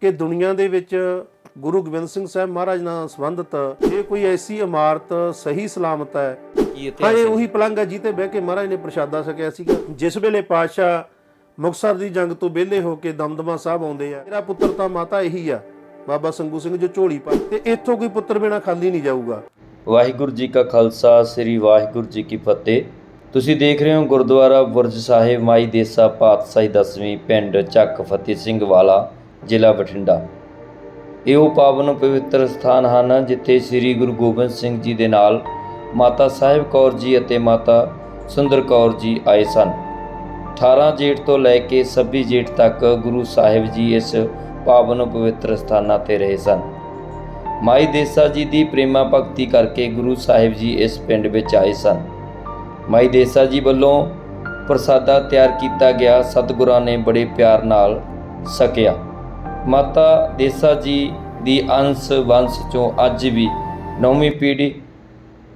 ਕਿ ਦੁਨੀਆ ਦੇ ਵਿੱਚ ਗੁਰੂ ਗੋਬਿੰਦ ਸਿੰਘ ਸਾਹਿਬ ਮਹਾਰਾਜ ਨਾਲ ਸੰਬੰਧਿਤ ਜੇ ਕੋਈ ਐਸੀ ਇਮਾਰਤ ਸਹੀ ਸਲਾਮਤ ਹੈ ਕੀ ਹਾਂ ਇਹ ਉਹੀ ਪਲੰਗ ਹੈ ਜਿੱਤੇ ਬਹਿ ਕੇ ਮਹਾਰਾਜ ਨੇ ਪ੍ਰਸ਼ਾਦਾ ਛਕਿਆ ਸੀਗਾ। ਜਿਸ ਵੇਲੇ ਪਾਤਸ਼ਾਹ ਮੁਕਤਸਰ ਦੀ ਜੰਗ ਤੋਂ ਵਿਹਲੇ ਹੋ ਕੇ ਦਮਦਮਾ ਸਾਹਿਬ ਆਉਂਦੇ ਆ ਮੇਰਾ ਪੁੱਤਰ ਤਾਂ ਮਾਤਾ ਇਹੀ ਆ ਬਾਬਾ ਸੰਗੂ ਸਿੰਘ ਜੋ ਝੋਲੀ ਪਾ ਤੇ ਇੱਥੋਂ ਕੋਈ ਪੁੱਤਰ ਬਿਨਾ ਖਾਲੀ ਨਹੀਂ ਜਾਊਗਾ। ਵਾਹਿਗੁਰੂ ਜੀ ਕਾ ਖਾਲਸਾ ਸ੍ਰੀ ਵਾਹਿਗੁਰੂ ਜੀ ਕੀ ਫਤਿਹ। ਤੁਸੀਂ ਦੇਖ ਰਹੇ ਹੋ ਗੁਰਦੁਆਰਾ ਬੁਰਜ ਸਾਹਿਬ ਮਾਈ ਦੇਸਾ ਪਾਤਸ਼ਾਹੀ ਦਸਵੀਂ ਪਿੰਡ ਚੱਕ ਫਤਿਹ ਸਿੰਘ ਵਾਲਾ। ਜ਼ਿਲ੍ਹਾ ਬਠਿੰਡਾ। ਇਹ ਉਹ ਪਾਵਨ ਪਵਿੱਤਰ ਸਥਾਨ ਹਨ, ਜਿੱਥੇ ਸ੍ਰੀ ਗੁਰੂ ਗੋਬਿੰਦ ਸਿੰਘ ਜੀ ਦੇ ਨਾਲ ਮਾਤਾ ਸਾਹਿਬ ਕੌਰ ਜੀ ਅਤੇ ਮਾਤਾ ਸੁੰਦਰ ਕੌਰ ਜੀ ਆਏ ਸਨ। 18 ਜੇਠ ਤੋਂ ਲੈ ਕੇ 26 ਜੇਠ ਤੱਕ ਗੁਰੂ ਸਾਹਿਬ ਜੀ ਇਸ ਪਾਵਨ ਪਵਿੱਤਰ ਸਥਾਨਾਂ ਤੇ ਰਹੇ ਸਨ। ਮਾਈ ਦੇਸਾ ਜੀ ਦੀ ਪ੍ਰੇਮਾ ਭਗਤੀ ਕਰਕੇ ਗੁਰੂ ਸਾਹਿਬ ਜੀ ਇਸ ਪਿੰਡ ਵਿੱਚ ਆਏ ਸਨ। ਮਾਈ ਦੇਸਾ ਜੀ ਵੱਲੋਂ ਪ੍ਰਸਾਦਾ ਤਿਆਰ ਕੀਤਾ ਗਿਆ। ਸਤਿਗੁਰਾਂ ਨੇ ਬੜੇ ਪਿਆਰ ਨਾਲ ਸਕਿਆ। ਮਾਤਾ ਦੇਸਾ ਜੀ ਦੀ ਅੰਸ਼ ਵੰਸ਼ ਚੋਂ ਅੱਜ ਵੀ ਨੌਵੀਂ ਪੀੜ੍ਹੀ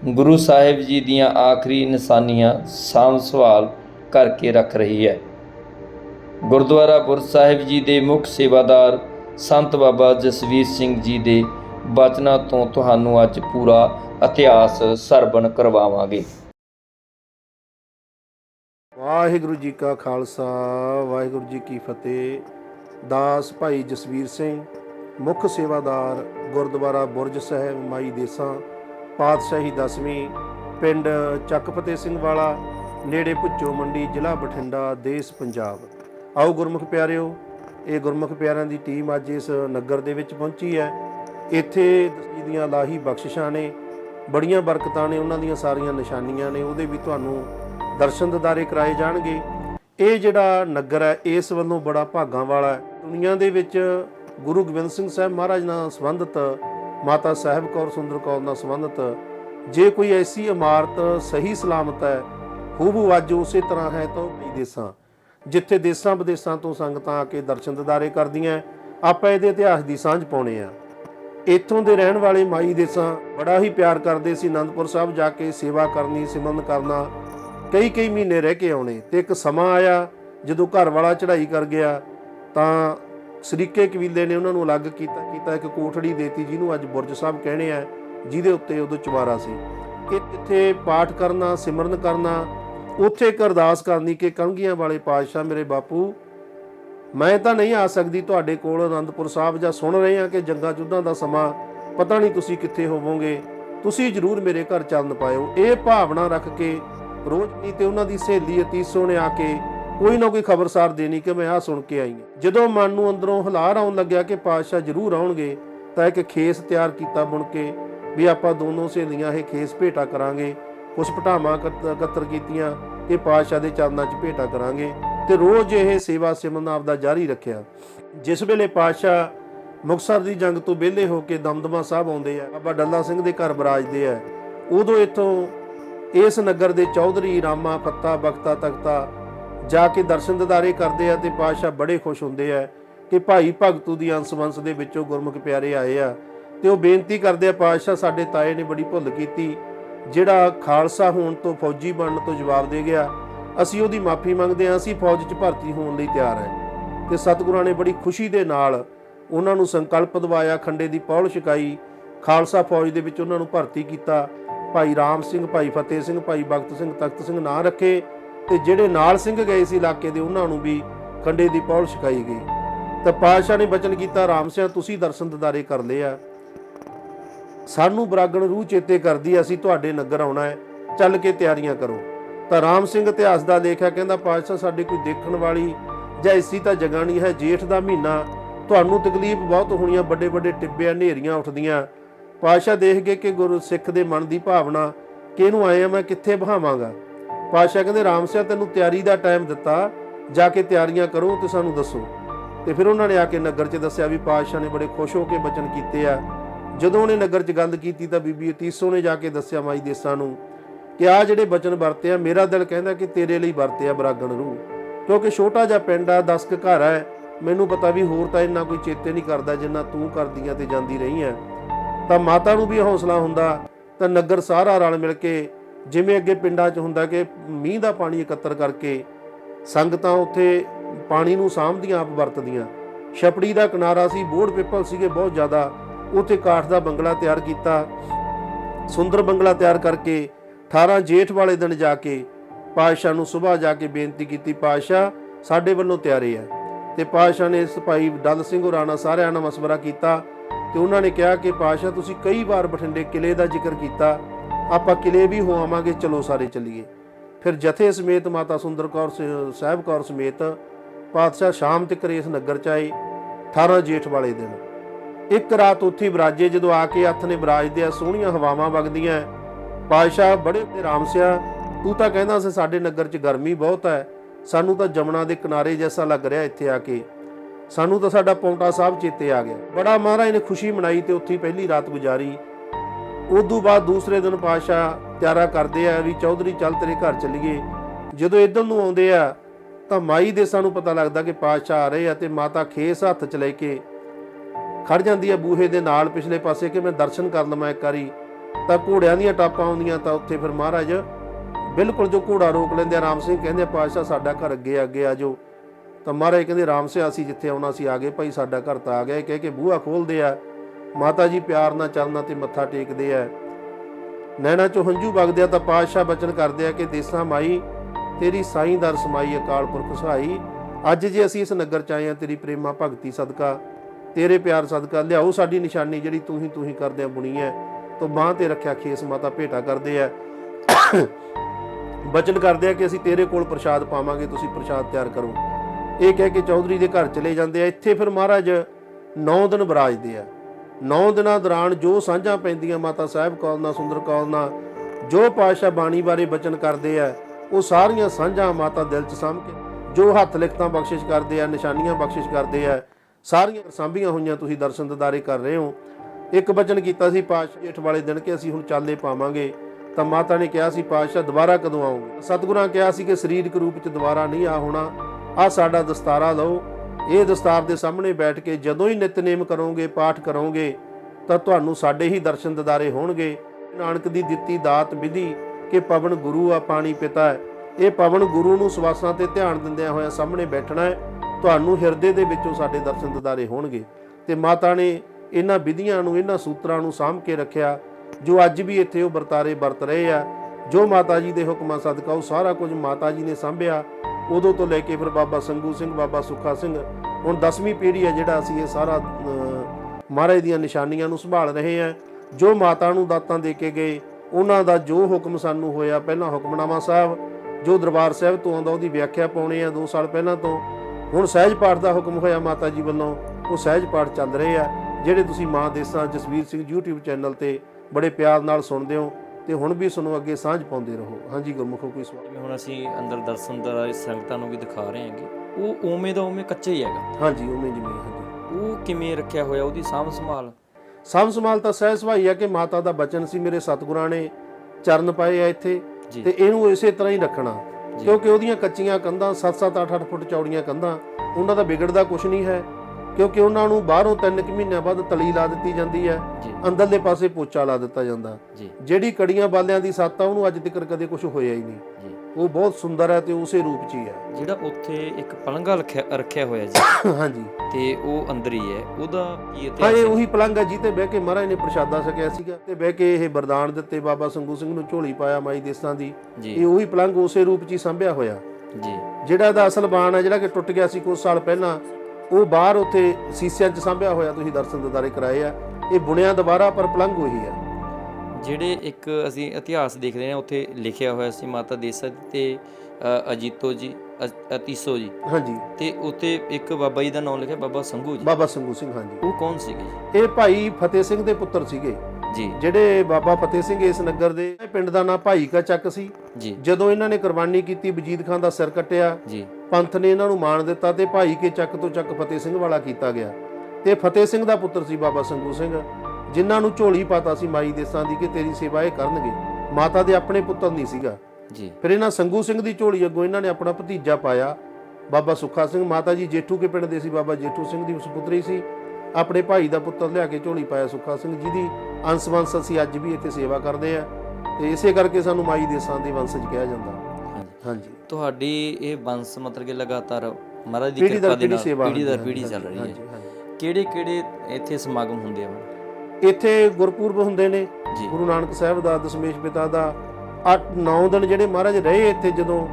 ਗੁਰੂ ਸਾਹਿਬ ਜੀ ਦੀਆਂ ਆਖਰੀ ਨਿਸ਼ਾਨੀਆਂ ਸਾਂਭ ਸੰਭਾਲ ਕਰਕੇ ਰੱਖ ਰਹੀ ਹੈ। ਗੁਰਦੁਆਰਾ ਬੁਰਜ ਸਾਹਿਬ ਜੀ ਦੇ ਮੁੱਖ ਸੇਵਾਦਾਰ ਸੰਤ ਬਾਬਾ ਜਸਵੀਰ ਸਿੰਘ ਜੀ ਦੇ ਬਚਨਾਂ ਤੋਂ ਤੁਹਾਨੂੰ ਅੱਜ ਪੂਰਾ ਇਤਿਹਾਸ ਸਰਵਣ ਕਰਵਾਵਾਂਗੇ। ਵਾਹਿਗੁਰੂ ਜੀ ਕਾ ਖਾਲਸਾ, ਵਾਹਿਗੁਰੂ ਜੀ ਕੀ ਫਤਿਹ। ਦਾਸ ਭਾਈ ਜਸਵੀਰ ਸਿੰਘ, ਮੁੱਖ ਸੇਵਾਦਾਰ ਗੁਰਦੁਆਰਾ ਬੁਰਜ ਸਾਹਿਬ ਮਾਈ ਦੇਸਾਂ, ਪਾਤਸ਼ਾਹੀ ਦਸਵੀਂ, ਪਿੰਡ ਚੱਕ ਫਤਿਹ ਸਿੰਘ ਵਾਲਾ, ਨੇੜੇ ਭੁੱਚੋ ਮੰਡੀ, ਜ਼ਿਲ੍ਹਾ ਬਠਿੰਡਾ, ਦੇਸ਼ ਪੰਜਾਬ। ਆਓ ਗੁਰਮੁਖ ਪਿਆਰਿਓ, ਇਹ ਗੁਰਮੁਖ ਪਿਆਰਿਆਂ ਦੀ ਟੀਮ ਅੱਜ ਇਸ ਨਗਰ ਦੇ ਵਿੱਚ ਪਹੁੰਚੀ ਹੈ। ਇੱਥੇ ਦੀਆਂ ਲਾਹੀ ਬਖਸ਼ਿਸ਼ਾਂ ਨੇ, ਬੜੀਆਂ ਬਰਕਤਾਂ ਨੇ, ਉਹਨਾਂ ਦੀਆਂ ਸਾਰੀਆਂ ਨਿਸ਼ਾਨੀਆਂ ਨੇ, ਉਹਦੇ ਵੀ ਤੁਹਾਨੂੰ ਦਰਸ਼ਨ ਦਿਦਾਰੇ ਕਰਾਏ ਜਾਣਗੇ। ਇਹ ਜਿਹੜਾ ਨਗਰ ਹੈ, ਇਸ ਵੱਲੋਂ ਬੜਾ ਭਾਗਾਂ ਵਾਲਾ ਹੈ। ਦੁਨੀਆ ਦੇ ਵਿੱਚ ਗੁਰੂ ਗੋਬਿੰਦ ਸਿੰਘ ਸਾਹਿਬ ਮਹਾਰਾਜ ਨਾਲ ਸੰਬੰਧਿਤ, ਮਾਤਾ ਸਾਹਿਬ ਕੌਰ ਸੁੰਦਰ ਕੌਰ ਨਾਲ ਸੰਬੰਧਿਤ, ਜੇ ਕੋਈ ਐਸੀ ਇਮਾਰਤ ਸਹੀ ਸਲਾਮਤ ਹੈ ਖੂਬ ਅੱਜ ਉਸੇ ਤਰ੍ਹਾਂ ਹੈ ਤਾਂ ਕਈ ਦੇਸਾਂ, ਜਿੱਥੇ ਦੇਸਾਂ ਵਿਦੇਸਾਂ ਤੋਂ ਸੰਗਤਾਂ ਆ ਕੇ ਦਰਸ਼ਨ ਦਿਦਾਰੇ ਕਰਦੀਆਂ, ਆਪਾਂ ਇਹਦੇ ਇਤਿਹਾਸ ਦੀ ਸਾਂਝ ਪਾਉਣੇ ਆ। ਇੱਥੋਂ ਦੇ ਰਹਿਣ ਵਾਲੇ ਮਾਈ ਦੇਸਾਂ ਬੜਾ ਹੀ ਪਿਆਰ ਕਰਦੇ ਸੀ, ਅਨੰਦਪੁਰ ਸਾਹਿਬ ਜਾ ਕੇ ਸੇਵਾ ਕਰਨੀ, ਸਿਮਰਨ ਕਰਨਾ ਕਈ ਕਈ ਮਹੀਨੇ ਰਹਿ ਕੇ ਆਉਣੇ ਤੇ ਇੱਕ ਸਮਾਂ ਆਇਆ, ਜਦੋਂ ਘਰ ਵਾਲਾ ਚੜ੍ਹਾਈ ਕਰ ਗਿਆ, ਤਾਂ ਸਰੀਕੇ ਕਬੀਲੇ ਨੇ ਉਹਨਾਂ ਨੂੰ ਅਲੱਗ ਕੀਤਾ ਕੀਤਾ ਇੱਕ ਕੋਠੜੀ ਦੇਤੀ ਜਿਹਨੂੰ ਅੱਜ ਬੁਰਜ ਸਾਹਿਬ ਕਹਿੰਦੇ ਆ, ਜਿਹਦੇ ਉੱਤੇ ਉਦੋਂ ਚਵਾਰਾ ਸੀ। ਕਿ ਇੱਥੇ ਪਾਠ ਕਰਨਾ, ਸਿਮਰਨ ਕਰਨਾ, ਉੱਥੇ ਇੱਕ ਅਰਦਾਸ ਕਰਨੀ ਕਿ ਕਣਗੀਆਂ ਵਾਲੇ ਪਾਤਸ਼ਾਹ ਮੇਰੇ ਬਾਪੂ, ਮੈਂ ਤਾਂ ਨਹੀਂ ਆ ਸਕਦੀ ਤੁਹਾਡੇ ਕੋਲ ਅਨੰਦਪੁਰ ਸਾਹਿਬ ਜਾਂ ਸੁਣ ਰਹੇ ਹਾਂ ਕਿ ਜੰਗਾ ਜੁੱਧਾਂ ਦਾ ਸਮਾਂ, ਪਤਾ ਨਹੀਂ ਤੁਸੀਂ ਕਿੱਥੇ ਹੋਵੋਗੇ। ਤੁਸੀਂ ਜਰੂਰ ਮੇਰੇ ਘਰ ਚੱਲਣ ਪਾਇਓ। ਇਹ ਭਾਵਨਾ ਰੱਖ ਕੇ ਰੋਜ਼ ਨਹੀਂ ਤੇ ਉਹਨਾਂ ਦੀ ਸਹੇਲੀ ਅਤੀਸੋ ਨੇ ਆ ਕੇ ਕੋਈ ਨਾ ਕੋਈ ਖਬਰਸਾਰ ਦੇਣੀ ਕਿ ਮੈਂ ਆ ਸੁਣ ਕੇ ਆਈ ਹਾਂ। ਜਦੋਂ ਮਨ ਨੂੰ ਅੰਦਰੋਂ ਹਲਾਰ ਆਉਣ ਲੱਗਿਆ ਕਿ ਪਾਤਸ਼ਾਹ ਜਰੂਰ ਆਉਣਗੇ, ਤਾਂ ਇੱਕ ਖੇਸ ਤਿਆਰ ਕੀਤਾ ਬੁਣ ਕੇ ਵੀ ਆਪਾਂ ਦੋਨੋਂ ਸਹੇਲੀਆਂ ਇਹ ਖੇਸ ਭੇਟਾ ਕਰਾਂਗੇ। ਕੁਝ ਪਟਾਵਾਂ ਕਤਰ ਕੀਤੀਆਂ ਕਿ ਪਾਤਸ਼ਾਹ ਦੇ ਚਰਨਾਂ 'ਚ ਭੇਟਾ ਕਰਾਂਗੇ ਤੇ ਰੋਜ਼ ਇਹ ਸੇਵਾ ਸਿਮਰਨ ਆਪਦਾ ਜਾਰੀ ਰੱਖਿਆ। ਜਿਸ ਵੇਲੇ ਪਾਤਸ਼ਾਹ ਮੁਕਤਸਰ ਦੀ ਜੰਗ ਤੋਂ ਵਿਹਲੇ ਹੋ ਕੇ ਦਮਦਮਾ ਸਾਹਿਬ ਆਉਂਦੇ ਆ, ਬਾਬਾ ਡੱਲਾ ਸਿੰਘ ਦੇ ਘਰ ਬਰਾਜਦੇ ਆ, ਉਦੋਂ ਇੱਥੋਂ ਇਸ ਨਗਰ ਦੇ ਚੌਧਰੀ ਰਾਮਾ ਫੱਤਾ ਬਖਤਾ ਤਖਤਾ ਜਾ ਕੇ ਦਰਸ਼ਨ ਦਿਦਾਰੇ ਕਰਦੇ ਆ ਤੇ ਪਾਤਸ਼ਾਹ ਬੜੇ ਖੁਸ਼ ਹੁੰਦੇ ਆ ਕਿ ਭਾਈ ਭਗਤੂ ਦੀ ਅੰਸ਼ ਵੰਸ਼ ਦੇ ਵਿੱਚੋਂ ਗੁਰਮੁਖ ਪਿਆਰੇ ਆਏ ਆ। ਤੇ ਉਹ ਬੇਨਤੀ ਕਰਦੇ ਆ, ਪਾਤਸ਼ਾਹ ਸਾਡੇ ਤਾਏ ਨੇ ਬੜੀ ਭੁੱਲ ਕੀਤੀ। ਜਿਹੜਾ ਖਾਲਸਾ ਹੋਣ ਤੋਂ ਫੌਜੀ ਬਣਨ ਤੋਂ ਜਵਾਬ ਦੇ ਗਿਆ, ਅਸੀਂ ਉਹਦੀ ਮਾਫੀ ਮੰਗਦੇ ਹਾਂ, ਅਸੀਂ ਫੌਜ 'ਚ ਭਰਤੀ ਹੋਣ ਲਈ ਤਿਆਰ ਹੈ। ਤੇ ਸਤਿਗੁਰਾਂ ਨੇ ਬੜੀ ਖੁਸ਼ੀ ਦੇ ਨਾਲ ਉਹਨਾਂ ਨੂੰ ਸੰਕਲਪ ਦਿਵਾਇਆ, ਖੰਡੇ ਦੀ ਪੌਲ ਛਕਾਈ, ਖਾਲਸਾ ਫੌਜ ਦੇ ਵਿੱਚ ਉਹਨਾਂ ਨੂੰ ਭਰਤੀ ਕੀਤਾ। ਭਾਈ ਰਾਮ ਸਿੰਘ, ਭਾਈ ਫਤਿਹ ਸਿੰਘ, ਭਾਈ ਬਖਤ ਸਿੰਘ, ਤਖਤ ਸਿੰਘ ਨਾਂ ਰੱਖੇ। ਤੇ ਜਿਹੜੇ ਨਾਲ ਸਿੰਘ ਗਏ ਸੀ ਇਲਾਕੇ ਦੇ ਉਹਨਾਂ ਨੂੰ ਵੀ ਖੰਡੇ ਦੀ ਪੌਲ ਛਕਾਈ ਗਈ। ਤਾਂ ਪਾਤਸ਼ਾਹ ਨੇ ਬਚਨ ਕੀਤਾ ਰਾਮ ਸਿੰਘ ਤੁਸੀਂ ਦਰਸ਼ਨ ਦਿਦਾਰੇ ਕਰ ਲਏ ਆ ਸਾਨੂੰ ਬਰਾਗਣ ਰੂਹ ਚੇਤੇ ਕਰਦੀ ਹੈ, ਅਸੀਂ ਤੁਹਾਡੇ ਨਗਰ ਆਉਣਾ ਹੈ। ਚੱਲ ਕੇ ਤਿਆਰੀਆਂ ਕਰੋ। ਤਾਂ ਰਾਮ ਸਿੰਘ ਇਤਿਹਾਸ ਦਾ ਲੇਖਿਆ ਕਹਿੰਦਾ ਪਾਤਸ਼ਾਹ ਸਾਡੇ ਕੋਈ ਦੇਖਣ ਵਾਲੀ ਜਾਂ ਇਸੀ ਤਾਂ ਜਗ੍ਹਾ ਨਹੀਂ ਹੈ। ਜੇਠ ਦਾ ਮਹੀਨਾ ਤੁਹਾਨੂੰ ਤਕਲੀਫ ਬਹੁਤ ਹੋਣੀਆਂ ਵੱਡੇ ਵੱਡੇ ਟਿੱਬੇ ਹਨੇਰੀਆਂ ਉੱਠਦੀਆਂ। ਪਾਤਸ਼ਾਹ ਦੇਖ ਕੇ ਕਿ ਗੁਰੂ ਸਿੱਖ ਦੇ ਮਨ ਦੀ ਭਾਵਨਾ ਕਿ ਇਹਨੂੰ ਆਏ ਆ ਮੈਂ ਕਿੱਥੇ ਬਹਾਵਾਂਗਾ? ਪਾਤਸ਼ਾਹ ਕਹਿੰਦੇ, ਰਾਮ ਸਿਆ, ਤੈਨੂੰ ਤਿਆਰੀ ਦਾ ਟਾਈਮ ਦਿੱਤਾ। ਜਾ ਕੇ ਤਿਆਰੀਆਂ ਕਰੋ ਤੇ ਸਾਨੂੰ ਦੱਸੋ। ਤੇ ਫਿਰ ਉਹਨਾਂ ਨੇ ਆ ਕੇ ਨਗਰ 'ਚ ਦੱਸਿਆ ਵੀ ਪਾਤਸ਼ਾਹ ਨੇ ਬੜੇ ਖੁਸ਼ ਹੋ ਕੇ ਬਚਨ ਕੀਤੇ ਆ। ਜਦੋਂ ਉਹਨੇ ਨਗਰ 'ਚ ਗੱਲ ਕੀਤੀ ਤਾਂ ਬੀਬੀ ਅਤੀਸੋ ਨੇ ਜਾ ਕੇ ਦੱਸਿਆ ਮਾਈ ਦੇਸਾਂ ਨੂੰ ਕਿ ਆ ਜਿਹੜੇ ਬਚਨ ਵਰਤੇ ਆ, ਮੇਰਾ ਦਿਲ ਕਹਿੰਦਾ ਕਿ ਤੇਰੇ ਲਈ ਵਰਤੇ ਆ ਬਰਾਗਣ ਨੂੰ। ਕਿਉਂਕਿ ਛੋਟਾ ਜਿਹਾ ਪਿੰਡ ਆ 10 ਕੁ ਘਰ ਹੈ ਮੈਨੂੰ ਪਤਾ ਵੀ ਹੋਰ ਤਾਂ ਇੰਨਾ ਕੋਈ ਚੇਤੇ ਨਹੀਂ ਕਰਦਾ ਜਿੰਨਾ ਤੂੰ ਕਰਦੀਆਂ ਤੇ ਜਾਂਦੀ ਰਹੀ ਹੈ ਤਾਂ ਮਾਤਾ ਨੂੰ ਵੀ ਹੌਸਲਾ ਹੁੰਦਾ, ਤਾਂ ਨਗਰ ਸਾਰਾ ਰਲ ਮਿਲ ਕੇ ਜਿਵੇਂ ਅੱਗੇ ਪਿੰਡਾਂ 'ਚ ਹੁੰਦਾ ਕਿ ਮੀਂਹ ਦਾ ਪਾਣੀ ਇਕੱਤਰ ਕਰਕੇ ਸੰਗਤਾਂ ਉੱਥੇ ਪਾਣੀ ਨੂੰ ਸਾਂਭਦੀਆਂ ਆਪ ਵਰਤਦੀਆਂ। ਛਪੜੀ ਦਾ ਕਿਨਾਰਾ ਸੀ ਬੋਰਡ ਪਿੱਪਲ ਸੀਗੇ, ਬਹੁਤ ਜ਼ਿਆਦਾ। ਉੱਥੇ ਕਾਠ ਦਾ ਬੰਗਲਾ ਤਿਆਰ ਕੀਤਾ। ਸੁੰਦਰ ਬੰਗਲਾ ਤਿਆਰ ਕਰਕੇ 18 ਜੇਠ ਵਾਲੇ ਦਿਨ ਜਾ ਕੇ ਪਾਤਸ਼ਾਹ ਨੂੰ ਸਵੇਰ ਜਾ ਕੇ ਬੇਨਤੀ ਕੀਤੀ, ਪਾਤਸ਼ਾਹ, ਸਾਡੇ ਵੱਲੋਂ ਤਿਆਰੇ ਹੈ ਤੇ ਪਾਤਸ਼ਾਹ ਨੇ ਇਸ ਭਾਈ ਦਲ ਸਿੰਘ ਹੋਰਾਣਾ ਸਾਰਿਆਂ ਨਾਲ ਮਸ਼ਵਰਾ ਕੀਤਾ ਤੇ ਉਹਨਾਂ ਨੇ ਕਿਹਾ ਕਿ, ਪਾਤਸ਼ਾਹ, ਤੁਸੀਂ ਕਈ ਵਾਰ ਬਠਿੰਡੇ ਕਿਲੇ ਦਾ ਜ਼ਿਕਰ ਕੀਤਾ। ਆਪਾਂ ਕਿਲੇ ਵੀ ਹੋ ਆਵਾਂਗੇ, ਚਲੋ ਸਾਰੇ ਚੱਲੀਏ। ਫਿਰ ਜਥੇ ਸਮੇਤ ਮਾਤਾ ਸੁੰਦਰ ਕੌਰ ਸ- ਸਾਹਿਬ ਕੌਰ ਸਮੇਤ ਪਾਤਸ਼ਾਹ ਸ਼ਾਮ ਤੱਕ ਇਸ ਨਗਰ ਚ ਆਏ 18 ਜੇਠ ਵਾਲੇ ਦਿਨ। ਇੱਕ ਰਾਤ ਉੱਥੇ ਬਰਾਜੇ ਜਦੋਂ ਆ ਕੇ ਹੱਥ ਨੇ ਬਰਾਜਦੇ ਆ ਸੋਹਣੀਆਂ ਹਵਾਵਾਂ ਵਗਦੀਆਂ, ਪਾਤਸ਼ਾਹ ਬੜੇ ਤੇ ਰਾਮ ਸਿਆ, ਤੂੰ ਤਾਂ ਕਹਿੰਦਾ ਸੀ ਸਾਡੇ ਨਗਰ 'ਚ ਗਰਮੀ ਬਹੁਤ ਹੈ, ਸਾਨੂੰ ਤਾਂ ਜਮਨਾ ਦੇ ਕਿਨਾਰੇ ਜੈਸਾ ਲੱਗ ਰਿਹਾ ਇੱਥੇ ਆ ਕੇ। ਸਾਨੂੰ ਤਾਂ ਸਾਡਾ ਪੌਂਟਾ ਸਾਹਿਬ ਚੇਤੇ ਆ ਗਿਆ। ਬੜਾ ਮਹਾਰਾਜ ਨੇ ਖੁਸ਼ੀ ਮਨਾਈ ਤੇ ਉੱਥੇ ਪਹਿਲੀ ਰਾਤ ਗੁਜ਼ਾਰੀ। ਉਦੋਂ ਬਾਅਦ ਦੂਸਰੇ ਦਿਨ ਪਾਤਸ਼ਾਹ ਤਿਆਰਾ ਕਰਦੇ ਆ ਵੀ ਚੌਧਰੀ ਚੱਲ ਤੇਰੇ ਘਰ ਚੱਲੀਏ। ਜਦੋਂ ਇਧਰ ਨੂੰ ਆਉਂਦੇ ਆ ਤਾਂ ਮਾਈ ਦੇ ਸਾਨੂੰ ਪਤਾ ਲੱਗਦਾ ਕਿ ਪਾਤਸ਼ਾਹ ਆ ਰਹੇ ਆ ਤੇ ਮਾਤਾ ਖੇਸ ਹੱਥ 'ਚ ਲੈ ਕੇ ਖੜ ਜਾਂਦੀ ਆ ਬੂਹੇ ਦੇ ਨਾਲ ਪਿਛਲੇ ਪਾਸੇ ਕਿ ਮੈਂ ਦਰਸ਼ਨ ਕਰ ਲਵਾਂ ਇੱਕ ਵਾਰੀ। ਤਾਂ ਘੋੜਿਆਂ ਦੀਆਂ ਟਾਪਾਂ ਆਉਂਦੀਆਂ ਤਾਂ ਉੱਥੇ ਫਿਰ ਮਹਾਰਾਜ ਬਿਲਕੁਲ ਜੋ ਘੋੜਾ ਰੋਕ ਲੈਂਦੇ ਆ ਰਾਮ ਸਿੰਘ ਕਹਿੰਦੇ ਆ, ਪਾਤਸ਼ਾਹ ਸਾਡਾ ਘਰ ਅੱਗੇ ਅੱਗੇ ਆ ਜਾਓ। ਤਾਂ ਮਹਾਰਾਜ ਕਹਿੰਦੇ ਰਾਮ ਸਿੰਘ ਅਸੀਂ ਜਿੱਥੇ ਆਉਣਾ ਸੀ ਆ ਗਏ ਭਾਈ ਸਾਡਾ ਘਰ ਤਾਂ ਆ ਗਿਆ। ਕਹਿ ਕੇ ਬੂਹਾ ਖੋਲਦੇ ਆ। ਮਾਤਾ ਜੀ ਪਿਆਰ ਨਾਲ ਚਰਨਾਂ ਤੇ ਮੱਥਾ ਟੇਕਦੇ ਆ। ਨੈਣਾ ਚੋਂ ਹੰਝੂ ਵਗਦੇ ਆ ਤਾਂ ਪਾਤਸ਼ਾਹ ਬਚਨ ਕਰਦੇ ਆ ਕਿ ਦੇਸਾਂ ਮਾਈ, ਤੇਰੀ ਸਾਈਂ ਦਰ ਸਮਾਈ ਅਕਾਲ ਪੁਰਖ ਸਹਾਈ। ਅੱਜ ਜੇ ਅਸੀਂ ਇਸ ਨਗਰ ਚ ਆਏ ਆ, ਤੇਰੀ ਪ੍ਰੇਮਾ ਭਗਤੀ ਸਦਕਾ, ਤੇਰੇ ਪਿਆਰ ਸਦਕਾ, ਲਿਆਓ ਸਾਡੀ ਨਿਸ਼ਾਨੀ ਜਿਹੜੀ ਤੂੰ ਹੀ ਤੂੰ ਹੀ ਕਰਦੇ ਆ ਬੁਣੀ ਹੈ ਤੋਂ ਬਾਹ ਤੇ ਰੱਖਿਆ ਖੇਸ ਮਾਤਾ ਭੇਟਾ ਕਰਦੇ ਆ। ਬਚਨ ਕਰਦੇ ਆ ਕਿ ਅਸੀਂ ਤੇਰੇ ਕੋਲ ਪ੍ਰਸ਼ਾਦ ਪਾਵਾਂਗੇ, ਤੁਸੀਂ ਪ੍ਰਸ਼ਾਦ ਤਿਆਰ ਕਰੋ। ਇਹ ਕਹਿ ਕੇ ਚੌਧਰੀ ਦੇ ਘਰ ਚਲੇ ਜਾਂਦੇ ਆ। ਇੱਥੇ ਫਿਰ ਮਹਾਰਾਜ 9 ਦਿਨ ਬਰਾਜਦੇ ਆ। 9 ਦਿਨਾਂ ਦੌਰਾਨ ਜੋ ਸਾਂਝਾਂ ਪੈਂਦੀਆਂ ਮਾਤਾ ਸਾਹਿਬ ਕੌਰ ਨਾਲ, ਸੁੰਦਰ ਕੌਰ ਨਾਲ, ਜੋ ਪਾਤਸ਼ਾਹ ਬਾਣੀ ਬਾਰੇ ਬਚਨ ਕਰਦੇ ਆ, ਉਹ ਸਾਰੀਆਂ ਸਾਂਝਾਂ ਮਾਤਾ ਦਿਲ 'ਚ ਸਾਂਭ ਕੇ ਜੋ ਹੱਥ ਲਿਖਤਾਂ ਬਖਸ਼ਿਸ਼ ਕਰਦੇ ਆ, ਨਿਸ਼ਾਨੀਆਂ ਬਖਸ਼ਿਸ਼ ਕਰਦੇ ਆ, ਸਾਰੀਆਂ ਸਾਂਭੀਆਂ ਹੋਈਆਂ ਤੁਸੀਂ ਦਰਸ਼ਨ ਦਿਦਾਰੇ ਕਰ ਰਹੇ ਹੋ। ਇੱਕ ਬਚਨ ਕੀਤਾ ਸੀ ਪਾਤਸ਼ਾਹ ਜੇਠ ਵਾਲੇ ਦਿਨ ਕਿ ਅਸੀਂ ਹੁਣ ਚਾਲੇ ਪਾਵਾਂਗੇ, ਤਾਂ ਮਾਤਾ ਨੇ ਕਿਹਾ ਸੀ, ਪਾਤਸ਼ਾਹ, ਦੁਬਾਰਾ ਕਦੋਂ ਆਉਂਗੇ? ਸਤਿਗੁਰਾਂ ਕਿਹਾ ਸੀ ਕਿ ਸਰੀਰਕ ਰੂਪ 'ਚ ਦੁਬਾਰਾ ਨਹੀਂ ਆ ਹੋਣਾ ਆ ਸਾਡਾ ਦਸਤਾਰਾ ਲਓ। ਇਹ ਦਸਤਾਰ ਦੇ ਸਾਹਮਣੇ ਬੈਠ ਕੇ ਜਦੋਂ ਹੀ ਨਿਤਨੇਮ ਕਰੋਗੇ, ਪਾਠ ਕਰੋਗੇ, ਤਾਂ ਤੁਹਾਨੂੰ ਸਾਡੇ ਹੀ ਦਰਸ਼ਨ ਦਿਦਾਰੇ ਹੋਣਗੇ। ਨਾਨਕ ਦੀ ਦਿੱਤੀ ਦਾਤ ਵਿਧੀ ਕਿ ਪਵਨ ਗੁਰੂ ਆ ਪਾਣੀ ਪਿਤਾ ਹੈ। ਇਹ ਪਵਨ ਗੁਰੂ ਨੂੰ ਸਵਾਸਾਂ ਤੇ ਧਿਆਨ ਦਿੰਦਿਆਂ ਹੋਇਆ ਸਾਹਮਣੇ ਬੈਠਣਾ ਹੈ। ਤੁਹਾਨੂੰ ਹਿਰਦੇ ਦੇ ਵਿੱਚੋਂ ਸਾਡੇ ਦਰਸ਼ਨ ਦਿਦਾਰੇ ਹੋਣਗੇ। ਤੇ ਮਾਤਾ ਨੇ ਇਹਨਾਂ ਵਿਧੀਆਂ ਨੂੰ, ਇਹਨਾਂ ਸੂਤਰਾਂ ਨੂੰ ਸਾਂਭ ਕੇ ਰੱਖਿਆ, ਜੋ ਅੱਜ ਵੀ ਇੱਥੇ ਉਹ ਵਰਤਾਰੇ ਵਰਤ ਰਹੇ ਆ। ਜੋ ਮਾਤਾ ਜੀ ਦੇ ਹੁਕਮਾਂ ਸਦਕਾ ਉਹ ਸਾਰਾ ਕੁਝ ਮਾਤਾ ਜੀ ਨੇ ਸਾਂਭਿਆ, ਉਦੋਂ ਤੋਂ ਲੈ ਕੇ ਫਿਰ ਬਾਬਾ ਸੰਗੂ ਸਿੰਘ, ਬਾਬਾ ਸੁੱਖਾ ਸਿੰਘ, ਹੁਣ 10ਵੀਂ ਪੀੜ੍ਹੀ ਹੈ ਜਿਹੜਾ ਅਸੀਂ ਇਹ ਸਾਰਾ ਮਹਾਰਾਜ ਦੀਆਂ ਨਿਸ਼ਾਨੀਆਂ ਨੂੰ ਸੰਭਾਲ ਰਹੇ ਆ ਜੋ ਮਾਤਾ ਨੂੰ ਦਾਤਾਂ ਦੇ ਕੇ ਗਏ, ਉਹਨਾਂ ਦਾ ਜੋ ਹੁਕਮ ਸਾਨੂੰ ਹੋਇਆ, ਪਹਿਲਾਂ ਹੁਕਮਨਾਮਾ ਸਾਹਿਬ, ਜੋ ਦਰਬਾਰ ਸਾਹਿਬ ਤੋਂ ਆਉਂਦਾ, ਉਹਦੀ ਵਿਆਖਿਆ ਪਾਉਣੇ ਆ 2 ਸਾਲ ਪਹਿਲਾਂ ਤੋਂ। ਹੁਣ ਸਹਿਜ ਪਾਠ ਦਾ ਹੁਕਮ ਹੋਇਆ ਮਾਤਾ ਜੀ ਵੱਲੋਂ, ਉਹ ਸਹਿਜ ਪਾਠ ਚੱਲ ਰਹੇ ਆ, ਜਿਹੜੇ ਤੁਸੀਂ ਮਾਂ ਦੇਸਾਂ ਜਸਵੀਰ ਸਿੰਘ YouTube ਚੈਨਲ ਤੇ ਬੜੇ ਪਿਆਰ ਨਾਲ ਸੁਣਦੇ ਹੋ। ਤੇ ਹੁਣ ਵੀ ਸੁਣੋ ਅੱਗੇ ਸਾਂਝ ਪਾਉਂਦੇ ਰਹੋ। ਹਾਂਜੀ ਗੁਰਮੁਖੋ ਕੋਈ ਸਵਾਲ? ਜਿਵੇਂ ਹੁਣ ਅਸੀਂ ਅੰਦਰ ਦਰਸ਼ਨ ਦਾ ਸੰਗਤਾਂ ਨੂੰ ਵੀ ਦਿਖਾ ਰਹੇ ਹਾਂਗੇ ਉਹ ਉਵੇਂ ਦਾ ਉਵੇਂ ਕੱਚਾ ਹੀ ਹੈਗਾ। ਹਾਂਜੀ ਉਵੇਂ ਜਿਵੇਂ ਹਾਂਜੀ। ਉਹ ਕਿਵੇਂ ਰੱਖਿਆ ਹੋਇਆ ਉਹਦੀ ਸਾਂਭ ਸੰਭਾਲ? ਸਾਂਭ ਸੰਭਾਲ ਤਾਂ ਸਹਿ ਸੁਭਾਈ ਆ ਕਿ ਮਾਤਾ ਦਾ ਬਚਨ ਸੀ ਮੇਰੇ ਸਤਿਗੁਰਾਂ ਨੇ ਚਰਨ ਪਾਏ ਆ ਇੱਥੇ ਤੇ ਇਹਨੂੰ ਇਸੇ ਤਰ੍ਹਾਂ ਹੀ ਰੱਖਣਾ। ਕਿਉਂਕਿ ਉਹਦੀਆਂ ਕੱਚੀਆਂ ਕੰਧਾਂ 7-7 8-8 ਫੁੱਟ ਚੌੜੀਆਂ ਕੰਧਾਂ ਉਹਨਾਂ ਦਾ ਵਿਗੜਦਾ ਕੁਝ ਨਹੀਂ ਹੈ। ਕਿਉਂਕਿ ਉਹਨਾਂ ਨੂੰ ਬਾਹਰੋਂ 3 ਕੁ ਮਹੀਨਿਆਂ ਬਾਅਦ ਤਲੀ ਲਾ ਦਿੱਤੀ ਜਾਂਦੀ ਹੈ ਅੰਦਰਲੇ ਪਾਸੇ ਪੋਚਾ ਲਾ ਦਿੱਤਾ ਜਾਂਦਾ। ਜਿਹੜੀ ਕੜੀਆਂ ਬਾਲਿਆਂ ਦੀ ਸੱਤ ਆ ਉਹਨੂੰ ਅੱਜ ਤੱਕ ਕਦੇ ਕੁਝ ਹੋਇਆ ਹੀ ਨਹੀਂ। ਉਹ ਬਹੁਤ ਸੁੰਦਰ ਹੈ ਤੇ ਉਸੇ ਰੂਪ 'ਚ ਹੀ ਹੈ। ਜਿਹੜਾ ਉੱਥੇ ਇੱਕ ਪਲੰਗਾ ਰੱਖਿਆ ਰੱਖਿਆ ਹੋਇਆ ਜੀ। ਹਾਂਜੀ। ਤੇ ਉਹ ਅੰਦਰ ਹੀ ਹੈ। ਉਹਦਾ ਕੀ ਹਾਂ ਇਤਿਹਾਸ ਇਹ ਹੈ? ਉਹੀ ਪਲੰਗ ਹੈ ਜਿੱਤੇ ਬਹਿ ਕੇ ਮਹਾਰਾਜ ਨੇ ਪ੍ਰਸ਼ਾਦਾ ਛਕਿਆ ਸੀਗਾ ਤੇ ਬਹਿ ਕੇ ਇਹ ਵਰਦਾਨ ਦਿੱਤੇ ਬਾਬਾ ਸੰਗੂ ਸਿੰਘ ਨੂੰ ਝੋਲੀ ਪਾਇਆ ਮਾਈ ਦੇਸਾਂ ਦੀ। ਇਹ ਉਹੀ ਪਲੰਗ ਉਸੇ ਰੂਪ 'ਚ ਹੀ ਸੰਭਿਆ ਹੋਇਆ। ਜੀ। ਜਿਹੜਾ ਇਹਦਾ ਅਸਲ ਬਾਣ ਹੈ ਜਿਹੜਾ ਕਿ ਟੁੱਟ ਗਿਆ ਸੀ ਕੁਝ ਸਾਲ ਪਹਿਲਾਂ ਉਹ ਬਾਹਰ ਉੱਥੇ ਸੀਸਿਆਂ 'ਚ ਸੰਭਿਆ ਹੋਇਆ ਤੁਸੀਂ ਦਰਸ਼ਨ ਦਿਦਾਰੇ ਕਰਾਏ ਆ। ਇਹ ਬੁਣਿਆ ਦੁਬਾਰਾ ਪਰ ਪਲੰਗ ਉਹੀ ਆ ਜਿਹੜੇ ਇੱਕ ਅਸੀਂ ਇਤਿਹਾਸ ਦੇਖਦੇ ਹਾਂ ਉੱਥੇ ਲਿਖਿਆ ਹੋਇਆ ਸੀ ਮਾਤਾ ਦੇਸਾ ਜੀ ਤੇ ਅ, ਅਜੀਤੋ ਜੀ ਅ- ਅਤੀਸੋ ਜੀ। ਹਾਂਜੀ। ਤੇ ਉੱਤੇ ਇੱਕ ਬਾਬਾ ਜੀ ਦਾ ਨਾਮ ਲਿਖਿਆ ਬਾਬਾ ਸੰਘੂ ਜੀ। ਬਾਬਾ ਸੰਗੂ ਸਿੰਘ ਹਾਂਜੀ। ਉਹ ਕੌਣ ਸੀਗੇ ਇਹ ਭਾਈ ਫਤਿਹ ਸਿੰਘ ਦੇ ਪੁੱਤਰ ਸੀਗੇ। ਜੀ। ਜਿਹੜੇ ਬਾਬਾ ਫਤਿਹ ਸਿੰਘ ਇਸ ਨਗਰ ਦੇ ਪਿੰਡ ਦਾ ਨਾਂ ਭਾਈ ਕਾ ਚੱਕ ਸੀ। ਜੀ। ਜਦੋਂ ਇਹਨਾਂ ਨੇ ਕੁਰਬਾਨੀ ਕੀਤੀ ਵਜੀਦ ਖਾਨ ਦਾ ਸਿਰ ਕੱਟਿਆ। ਜੀ। ਪੰਥ ਨੇ ਇਹਨਾਂ ਨੂੰ ਮਾਣ ਦਿੱਤਾ ਤੇ ਭਾਈ ਕੇ ਚੱਕ ਤੋਂ ਚੱਕ ਫਤਿਹ ਸਿੰਘ ਵਾਲਾ ਕੀਤਾ ਗਿਆ। ਤੇ ਫਤਿਹ ਸਿੰਘ ਦਾ ਪੁੱਤਰ ਸੀ ਬਾਬਾ ਸੰਗੂ ਸਿੰਘ ਜਿਨ੍ਹਾਂ ਨੂੰ ਝੋਲੀ ਪਾਤਾ ਸੀ ਮਾਈ ਦੇਸਾਂ ਦੀ ਕਿ ਤੇਰੀ ਸੇਵਾ ਇਹ ਕਰਨਗੇ। ਮਾਤਾ ਦੇ ਆਪਣੇ ਪੁੱਤਰ ਨਹੀਂ ਸੀਗਾ। ਜੀ। ਫਿਰ ਇਹਨਾਂ ਸੰਗੂ ਸਿੰਘ ਦੀ ਝੋਲੀ ਅੱਗੋਂ ਇਹਨਾਂ ਨੇ ਆਪਣਾ ਭਤੀਜਾ ਪਾਇਆ। ਬਾਬਾ ਸੁੱਖਾ ਸਿੰਘ ਮਾਤਾ ਜੀ ਜੇਠੂ ਕੇ ਪਿੰਡ ਦੇ ਸੀ ਬਾਬਾ ਜੇਠੂ ਸਿੰਘ ਦੀ ਸੁਪੁੱਤਰੀ ਸੀ। ਆਪਣੇ ਭਾਈ ਦਾ ਪੁੱਤਰ ਲਿਆ ਕੇ ਝੋਲੀ ਪਾਇਆ ਸੁੱਖਾ ਸਿੰਘ ਜਿਹਦੀ ਅੰਸ਼ ਵੰਸ਼ ਅਸੀਂ ਅੱਜ ਵੀ ਇੱਥੇ ਸੇਵਾ ਕਰਦੇ ਆ ਤੇ ਇਸੇ ਕਰਕੇ ਸਾਨੂੰ ਮਾਈ ਦੇਸਾਂ ਦੇ ਵੰਸ਼ਜ ਕਿਹਾ ਜਾਂਦਾ। ਹਾਂਜੀ। ਤੁਹਾਡੀ ਇਹ ਬੰਸ ਮਤਲਬ ਕਿ ਲਗਾਤਾਰ ਮਹਾਰਾਜ ਦੀ ਕਿਰਪਾ ਦੇ ਨਾਲ ਪੀੜ੍ਹੀ ਦਰ ਪੀੜ੍ਹੀ ਚੱਲ ਰਹੀ ਹੈ। ਕਿਹੜੇ ਕਿਹੜੇ ਇੱਥੇ ਸਮਾਗਮ ਹੁੰਦੇ ਆ? ਇੱਥੇ ਗੁਰਪੁਰਬ ਹੁੰਦੇ ਨੇ ਗੁਰੂ ਨਾਨਕ ਸਾਹਿਬ ਦਾ ਦਸ਼ਮੇਸ਼ ਪਿਤਾ ਦਾ 8-9 ਦਿਨ ਜਿਹੜੇ ਮਹਾਰਾਜ ਰਹੇ ਇੱਥੇ ਜਦੋਂ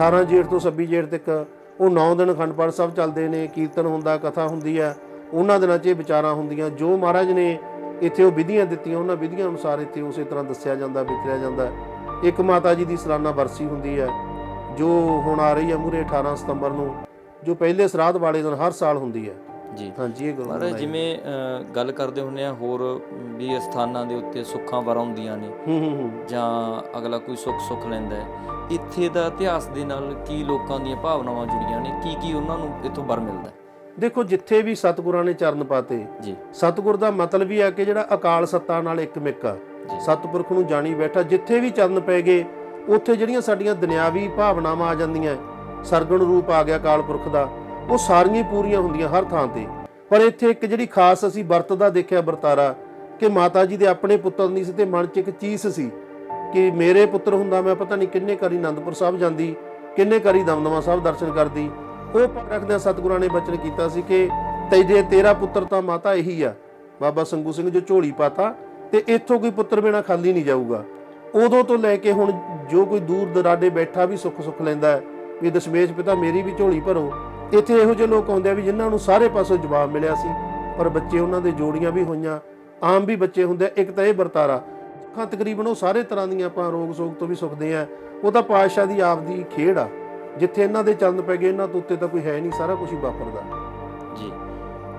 18 ਜੇਠ ਤੋਂ 26 ਜੇਠ ਤੱਕ ਉਹ 9 ਦਿਨ ਅਖੰਡ ਪਾਠ ਸਾਹਿਬ ਚੱਲਦੇ ਨੇ ਕੀਰਤਨ ਹੁੰਦਾ ਕਥਾ ਹੁੰਦੀ ਆ ਉਹਨਾਂ ਦਿਨਾਂ 'ਚ ਇਹ ਵਿਚਾਰਾਂ ਹੁੰਦੀਆਂ ਜੋ ਮਹਾਰਾਜ ਨੇ ਇੱਥੇ ਉਹ ਵਿਧੀਆਂ ਦਿੱਤੀਆਂ ਉਹਨਾਂ ਵਿਧੀਆਂ ਅਨੁਸਾਰ ਇੱਥੇ ਉਸੇ ਤਰ੍ਹਾਂ ਦੱਸਿਆ ਜਾਂਦਾ ਵਿਚਰਿਆ ਜਾਂਦਾ। ਇੱਕ ਮਾਤਾ ਜੀ ਦੀ ਸਾਲਾਨਾ ਵਰਸੀ ਹੁੰਦੀ ਹੈ ਜੋ ਹੁਣ ਆ ਰਹੀ ਹੈ ਮੂਰੇ 18 ਸਤੰਬਰ ਨੂੰ ਜੋ ਪਹਿਲੇ ਸਰਾਧ ਵਾਲੇ ਦਿਨ ਹਰ ਸਾਲ ਹੁੰਦੀ ਹੈ। ਜੀ। ਹਾਂਜੀ ਇਹ ਗੁਰੂ ਮਹਾਰਾਜ ਜਿਵੇਂ ਗੱਲ ਕਰਦੇ ਹੁੰਨੇ ਆ ਹੋਰ ਵੀ ਸਥਾਨਾਂ ਦੇ ਉੱਤੇ ਸੁੱਖਾਂ ਵਰ ਹੁੰਦੀਆਂ ਨੇ। ਹੂੰ ਹੂੰ ਹੂੰ। ਜਾਂ ਅਗਲਾ ਕੋਈ ਸੁੱਖ ਸੁੱਖ ਲੈਂਦਾ ਹੈ। ਇੱਥੇ ਦਾ ਇਤਿਹਾਸ ਦੇ ਨਾਲ ਕੀ ਲੋਕਾਂ ਦੀਆਂ ਭਾਵਨਾਵਾਂ ਜੁੜੀਆਂ ਨੇ? ਕੀ ਕੀ ਉਹਨਾਂ ਨੂੰ ਇੱਥੋਂ ਵਰ ਮਿਲਦਾ? ਦੇਖੋ ਜਿੱਥੇ ਵੀ ਸਤਿਗੁਰਾਂ ਨੇ ਚਰਨ ਪਾਤੇ ਜੀ। ਸਤਿਗੁਰ ਦਾ ਮਤਲਬ ਹੀ ਆ ਕਿ ਜਿਹੜਾ ਅਕਾਲ ਸੱਤਾ ਨਾਲ ਇੱਕ ਮਿੱਕ ਆ। ਸਤਿਪੁਰਖ ਨੂੰ ਜਾਣੀ ਬੈਠਾ ਜਿੱਥੇ ਵੀ ਚਰਨ ਪੈ ਗਏ ਉੱਥੇ ਜਿਹੜੀਆਂ ਸਾਡੀਆਂ ਦੁਨਿਆਵੀ ਭਾਵਨਾਵਾਂ ਆ ਜਾਂਦੀਆਂ ਸਰਗਣ ਰੂਪ ਆ ਗਿਆ ਕਾਲ ਪੁਰਖ ਦਾ, ਉਹ ਸਾਰੀਆਂ ਪੂਰੀਆਂ ਹੁੰਦੀਆਂ ਹਰ ਥਾਂ ਤੇ। ਪਰ ਇੱਥੇ ਇੱਕ ਜਿਹੜੀ ਖਾਸ ਅਸੀਂ ਵਰਤ ਦਾ ਦੇਖਿਆ ਵਰਤਾਰਾ, ਕਿ ਮਾਤਾ ਜੀ ਦੇ ਆਪਣੇ ਪੁੱਤਰ ਨਹੀਂ ਸੀ ਤੇ ਮਨ 'ਚ ਇੱਕ ਚੀਸ ਸੀ ਕਿ ਮੇਰੇ ਪੁੱਤਰ ਹੁੰਦਾ, ਮੈਂ ਪਤਾ ਨਹੀਂ ਕਿੰਨੇ ਕਰੀ ਆਨੰਦਪੁਰ ਸਾਹਿਬ ਜਾਂਦੀ, ਕਿੰਨੇ ਕਰੀ ਦਮਦਮਾ ਸਾਹਿਬ ਦਰਸ਼ਨ ਕਰਦੀ। ਉਹ ਪਰ ਰੱਖਦਿਆਂ ਸਤਿਗੁਰਾਂ ਨੇ ਬਚਨ ਕੀਤਾ ਸੀ ਕਿ ਤੇਰੇ ਤੇਰਾ ਪੁੱਤਰ ਤਾਂ ਮਾਤਾ ਇਹੀ ਆ, ਬਾਬਾ ਸੰਗੂ ਸਿੰਘ ਜੋ ਝੋਲੀ ਪਾਤਾ, ਤੇ ਇੱਥੋਂ ਕੋਈ ਪੁੱਤਰ ਬਿਨਾ ਖਾਲੀ ਨਹੀਂ ਜਾਊਗਾ। ਉਦੋਂ ਤੋਂ ਲੈ ਕੇ ਹੁਣ ਜੋ ਕੋਈ ਦੂਰ ਦਰਾਡੇ ਬੈਠਾ ਵੀ ਸੁੱਖ ਸੁੱਖ ਲੈਂਦਾ ਹੈ, ਵੀ ਦਸ਼ਮੇਸ਼ ਪਿਤਾ ਮੇਰੀ ਵੀ ਝੋਲੀ ਭਰੋ। ਇੱਥੇ ਇਹੋ ਜਿਹੇ ਲੋਕ ਆਉਂਦੇ ਆ ਵੀ ਜਿਨ੍ਹਾਂ ਨੂੰ ਸਾਰੇ ਪਾਸੋਂ ਜਵਾਬ ਮਿਲਿਆ ਸੀ, ਪਰ ਬੱਚੇ ਉਹਨਾਂ ਦੇ ਜੋੜੀਆਂ ਵੀ ਹੋਈਆਂ, ਆਮ ਵੀ ਬੱਚੇ ਹੁੰਦੇ ਇੱਕ ਤਾਂ ਇਹ ਵਰਤਾਰਾ। ਹਾਂ ਤਕਰੀਬਨ ਉਹ ਸਾਰੇ ਤਰ੍ਹਾਂ ਦੀਆਂ ਆਪਾਂ ਰੋਗ ਸੋਗ ਤੋਂ ਵੀ ਸੁਖਦੇ ਆ, ਉਹ ਤਾਂ ਪਾਤਸ਼ਾਹ ਦੀ ਆਪਦੀ ਖੇਡ ਆ। ਜਿੱਥੇ ਇਹਨਾਂ ਦੇ ਚੰਦ ਪੈ ਗਏ, ਇਹਨਾਂ ਤੋਂ ਉੱਤੇ ਤਾਂ ਕੋਈ ਹੈ ਨਹੀਂ, ਸਾਰਾ ਕੁਝ ਹੀ ਵਾਪਰਦਾ। ਜੀ।